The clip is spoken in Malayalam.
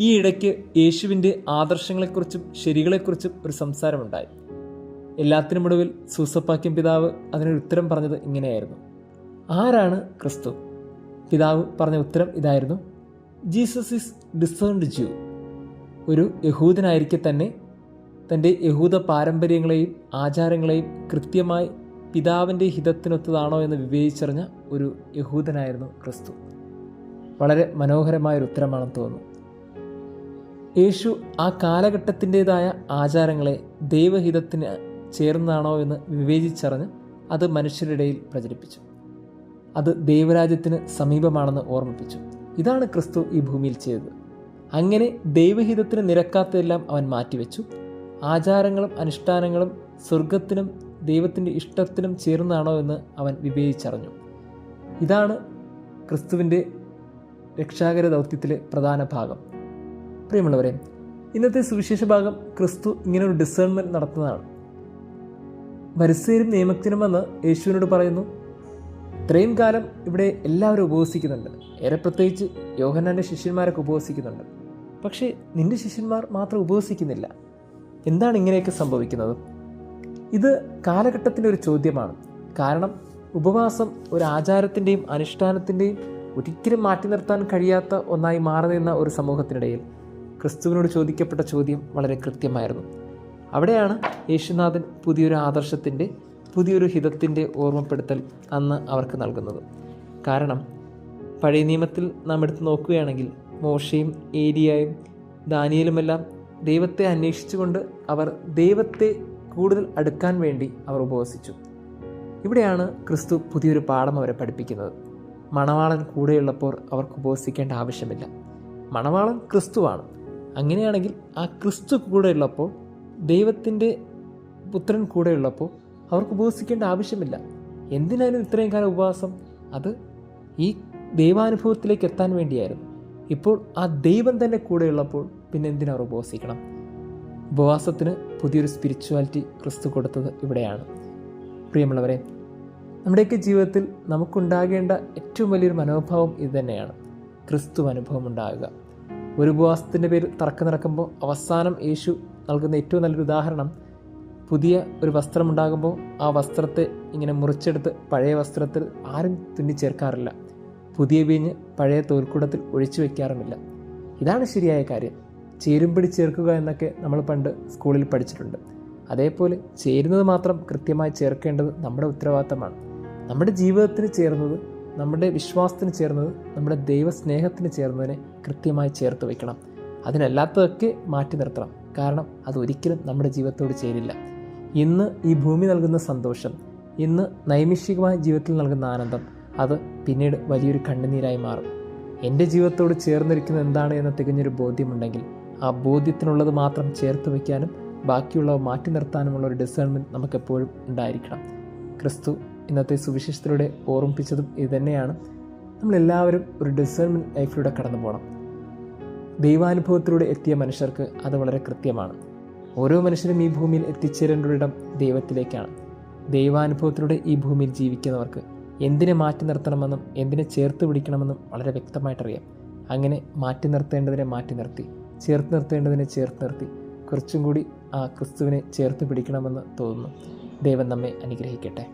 ഈ ഇടയ്ക്ക് യേശുവിന്റെ ആദർശങ്ങളെക്കുറിച്ചും ശരികളെക്കുറിച്ചും ഒരു സംസാരമുണ്ടായി. എല്ലാത്തിനുമൊടുവിൽ സൂസപ്പാക്യം പിതാവ് അതിനൊരു ഉത്തരം പറഞ്ഞത് ഇങ്ങനെയായിരുന്നു. ആരാണ് ക്രിസ്തു? പിതാവ് പറഞ്ഞ ഉത്തരം ഇതായിരുന്നു. ജീസസ് ഇസ് ഡിസേൺഡ് ജ്യൂ ഒരു യഹൂദനായിരിക്കെ തന്നെ തന്റെ യഹൂദ പാരമ്പര്യങ്ങളെയും ആചാരങ്ങളെയും കൃത്യമായി പിതാവിന്റെ ഹിതത്തിനൊത്തതാണോ എന്ന് വിവേചിച്ചറിഞ്ഞ ഒരു യഹൂദനായിരുന്നു ക്രിസ്തു. വളരെ മനോഹരമായൊരു ഉത്തരമാണെന്ന് തോന്നുന്നു. യേശു ആ കാലഘട്ടത്തിന്റെതായ ആചാരങ്ങളെ ദൈവഹിതത്തിന് ചേർന്നതാണോ എന്ന് വിവേചിച്ചറിഞ്ഞ് അത് മനുഷ്യരിടയിൽ പ്രചരിപ്പിച്ചു. അത് ദൈവരാജ്യത്തിന് സമീപമാണെന്ന് ഓർമ്മിപ്പിച്ചു. ഇതാണ് ക്രിസ്തു ഈ ഭൂമിയിൽ ചെയ്തത്. അങ്ങനെ ദൈവഹിതത്തിന് നിരക്കാത്തതെല്ലാം അവൻ മാറ്റിവെച്ചു. ആചാരങ്ങളും അനുഷ്ഠാനങ്ങളും സ്വർഗത്തിനും ദൈവത്തിന്റെ ഇഷ്ടത്തിനും ചേർന്നതാണോ എന്ന് അവൻ വിവേചിച്ചറിഞ്ഞു. ഇതാണ് ക്രിസ്തുവിന്റെ രക്ഷാകര ദൗത്യത്തിലെ പ്രധാന ഭാഗം. പ്രിയമുള്ളവരെ ഇന്നത്തെ സുവിശേഷ ഭാഗം ക്രിസ്തു ഇങ്ങനെ ഒരു ഡിസേൺമെന്റ് നടത്തുന്നതാണ്. വരിസേരും നിയമത്തിനും വന്ന് യേശുവിനോട് പറയുന്നു ഇത്രയും കാലം ഇവിടെ എല്ലാവരും ഉപവസിക്കുന്നുണ്ട്. ഏറെ പ്രത്യേകിച്ച് യോഹന്നാന്റെ ശിഷ്യന്മാരൊക്കെ ഉപവസിക്കുന്നുണ്ട്. പക്ഷേ നിന്റെ ശിഷ്യന്മാർ മാത്രം ഉപവസിക്കുന്നില്ല. എന്താണ് ഇങ്ങനെയൊക്കെ സംഭവിക്കുന്നത്? ഇത് കാലഘട്ടത്തിന്റെ ഒരു ചോദ്യമാണ്. കാരണം ഉപവാസം ഒരു ആചാരത്തിന്റെയും അനുഷ്ഠാനത്തിന്റെയും ഒരിക്കലും മാറ്റി നിർത്താൻ കഴിയാത്ത ഒന്നായി മാറി നിന്ന ഒരു സമൂഹത്തിനിടയിൽ ക്രിസ്തുവിനോട് ചോദിക്കപ്പെട്ട ചോദ്യം വളരെ കൃത്യമായിരുന്നു. അവിടെയാണ് യേശുനാഥൻ പുതിയൊരു ആദർശത്തിന്റെ പുതിയൊരു ഹിതത്തിന്റെ ഓർമ്മപ്പെടുത്തൽ അന്ന് അവർക്ക് നൽകുന്നത്. കാരണം പഴയ നിയമത്തിൽ നാം എടുത്ത് നോക്കുകയാണെങ്കിൽ മോശയും ഏരിയയും ദാനിയലുമെല്ലാം ദൈവത്തെ അന്വേഷിച്ചുകൊണ്ട് അവർ ദൈവത്തെ കൂടുതൽ അടുക്കാൻ വേണ്ടി അവർ ഉപവസിച്ചു. ഇവിടെയാണ് ക്രിസ്തു പുതിയൊരു പാഠം അവരെ പഠിപ്പിക്കുന്നത്. മണവാളൻ കൂടെയുള്ളപ്പോൾ അവർക്ക് ഉപവസിക്കേണ്ട ആവശ്യമില്ല. മണവാളൻ ക്രിസ്തുവാണ്. അങ്ങനെയാണെങ്കിൽ ആ ക്രിസ്തു കൂടെയുള്ളപ്പോൾ ദൈവത്തിന്റെ പുത്രൻ കൂടെയുള്ളപ്പോൾ അവർക്ക് ഉപവസിക്കേണ്ട ആവശ്യമില്ല. എന്തിനായിരുന്നു ഇത്രയും കാലം ഉപവാസം? അത് ഈ ദൈവാനുഭവത്തിലേക്ക് എത്താൻ വേണ്ടിയായിരുന്നു. ഇപ്പോൾ ആ ദൈവം തന്നെ കൂടെയുള്ളപ്പോൾ പിന്നെ എന്തിനവർ ഉപവസിക്കണം ഉപവാസത്തിന് പുതിയൊരു സ്പിരിച്വാലിറ്റി ക്രിസ്തു കൊടുത്തത് ഇവിടെയാണ്. പ്രിയമുള്ളവരെ നമ്മുടെയൊക്കെ ജീവിതത്തിൽ നമുക്കുണ്ടാകേണ്ട ഏറ്റവും വലിയൊരു മനോഭാവം ഇത് തന്നെയാണ്. ക്രിസ്തു അനുഭവം ഉണ്ടാകുക. ഒരു ഉപവാസത്തിന്റെ പേര് തർക്കം നടക്കുമ്പോൾ അവസാനം യേശു നൽകുന്ന ഏറ്റവും നല്ലൊരു ഉദാഹരണം പുതിയ ഒരു വസ്ത്രമുണ്ടാകുമ്പോൾ ആ വസ്ത്രത്തെ ഇങ്ങനെ മുറിച്ചെടുത്ത് പഴയ വസ്ത്രത്തിൽ ആരും തുന്നിച്ചേർക്കാറില്ല. പുതിയ വീഞ്ഞ് പഴയ തോൽക്കൂടത്തിൽ ഒഴിച്ചു വയ്ക്കാറുമില്ല. ഇതാണ് ശരിയായ കാര്യം. ചേരുംപിടി ചേർക്കുക എന്നൊക്കെ നമ്മൾ പണ്ട് സ്കൂളിൽ പഠിച്ചിട്ടുണ്ട്. അതേപോലെ ചേരുന്നത് മാത്രം കൃത്യമായി ചേർക്കേണ്ടത് നമ്മുടെ ഉത്തരവാദിത്തമാണ്. നമ്മുടെ ജീവിതത്തിന് ചേർന്നത് നമ്മുടെ വിശ്വാസത്തിന് ചേർന്നത് നമ്മുടെ ദൈവസ്നേഹത്തിന് ചേർന്നതിനെ കൃത്യമായി ചേർത്ത് വയ്ക്കണം. അതിനല്ലാത്തതൊക്കെ മാറ്റി നിർത്തണം. കാരണം അതൊരിക്കലും നമ്മുടെ ജീവിതത്തോട് ചേരില്ല. ഇന്ന് ഈ ഭൂമി നൽകുന്ന സന്തോഷം ഇന്ന് നൈമിഷികമായ ജീവിതത്തിൽ നൽകുന്ന ആനന്ദം അത് പിന്നീട് വലിയൊരു കണ്ണുനീരായി മാറും. എന്റെ ജീവിതത്തോട് ചേർന്നിരിക്കുന്നത് എന്താണ് എന്ന തികഞ്ഞൊരു ബോധ്യമുണ്ടെങ്കിൽ ആ ബോധ്യത്തിനുള്ളത് മാത്രം ചേർത്ത് വയ്ക്കാനും ബാക്കിയുള്ളവ മാറ്റി നിർത്താനുമുള്ള ഒരു ഡിസേൺമെന്റ് നമുക്കെപ്പോഴും ഉണ്ടായിരിക്കണം. ക്രിസ്തു ഇന്നത്തെ സുവിശേഷത്തിലൂടെ ഓർമ്മിപ്പിച്ചതും ഇതുതന്നെയാണ്. നമ്മളെല്ലാവരും ഒരു ഡിസേൺമെന്റ് ലൈഫിലൂടെ കടന്നു പോകണം ദൈവാനുഭവത്തിലൂടെ എത്തിയ മനുഷ്യർക്ക് അത് വളരെ കൃത്യമാണ്. ഓരോ മനുഷ്യരും ഈ ഭൂമിയിൽ എത്തിച്ചേരേണ്ട ഇടം ദൈവത്തിലേക്കാണ്. ദൈവാനുഭവത്തിലൂടെ ഈ ഭൂമിയിൽ ജീവിക്കുന്നവർക്ക് എന്തിനെ മാറ്റി നിർത്തണമെന്നും എന്തിനെ ചേർത്ത് പിടിക്കണമെന്നും വളരെ വ്യക്തമായിട്ടറിയാം. അങ്ങനെ മാറ്റി നിർത്തേണ്ടതിനെ മാറ്റി നിർത്തി ചേർത്ത് നിർത്തേണ്ടതിനെ ചേർത്ത് നിർത്തി കുറച്ചും കൂടി ആ ക്രിസ്തുവിനെ ചേർത്ത് പിടിക്കണമെന്ന് തോന്നുന്നു. ദൈവം നമ്മെ അനുഗ്രഹിക്കട്ടെ.